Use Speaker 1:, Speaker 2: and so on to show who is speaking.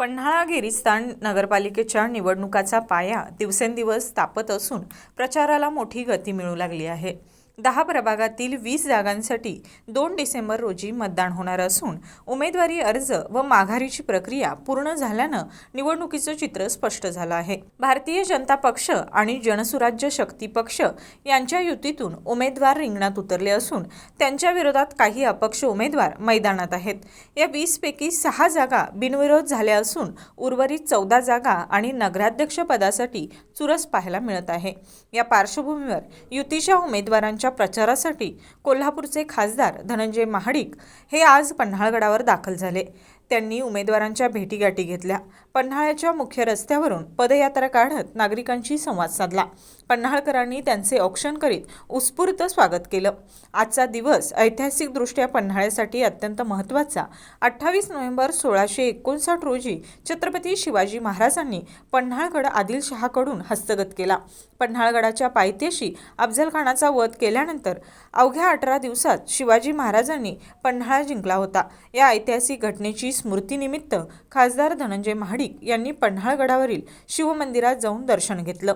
Speaker 1: पन्हाळा गिरिस्तान नगरपालिकेच्या निवडणुकाचा पाया दिवसेंदिवस तापत असून प्रचाराला मोठी गती मिळू लागली आहे. दहा प्रभागातील वीस जागांसाठी दोन डिसेंबर रोजी मतदान होणार असून उमेदवारी अर्ज व माघारीची प्रक्रिया पूर्ण झाल्यानं निवडणुकीचं चित्र स्पष्ट झालं आहे. भारतीय जनता पक्ष आणि जनसुराज्य शक्ती पक्ष यांच्या युतीतून उमेदवार रिंगणात उतरले असून त्यांच्या विरोधात काही अपक्ष उमेदवार मैदानात आहेत. या वीसपैकी सहा जागा बिनविरोध झाल्या असून उर्वरित चौदा जागा आणि नगराध्यक्ष पदासाठी चुरस पाहायला मिळत आहे. या पार्श्वभूमीवर युतीच्या उमेदवारांच्या प्रचारासाठी कोल्हापूरचे खासदार धनंजय महाडिक हे आज पन्हाळगडावर दाखल झाले. त्यांनी उमेदवारांच्या भेटीगाठी घेतल्या. पन्हाळ्याच्या मुख्य रस्त्यावरून पदयात्रा काढत नागरिकांशी संवाद साधला. पन्हाळकरांनी त्यांचे औक्षण करीत उत्स्फूर्त स्वागत केलं. आजचा दिवस ऐतिहासिकदृष्ट्या पन्हाळ्यासाठी अत्यंत महत्त्वाचा. अठ्ठावीस नोव्हेंबर सोळाशे एकोणसाठ रोजी छत्रपती शिवाजी महाराजांनी पन्हाळगड आदिलशहाकडून हस्तगत केला. पन्हाळगडाच्या पायथ्याशी अफजलखानाचा वध केल्यानंतर अवघ्या अठरा दिवसात शिवाजी महाराजांनी पन्हाळा जिंकला होता. या ऐतिहासिक घटनेची स्मृतीनिमित्त खासदार धनंजय महाडिक यांनी पन्हाळगडावरील शिवमंदिरात जाऊन दर्शन घेतलं.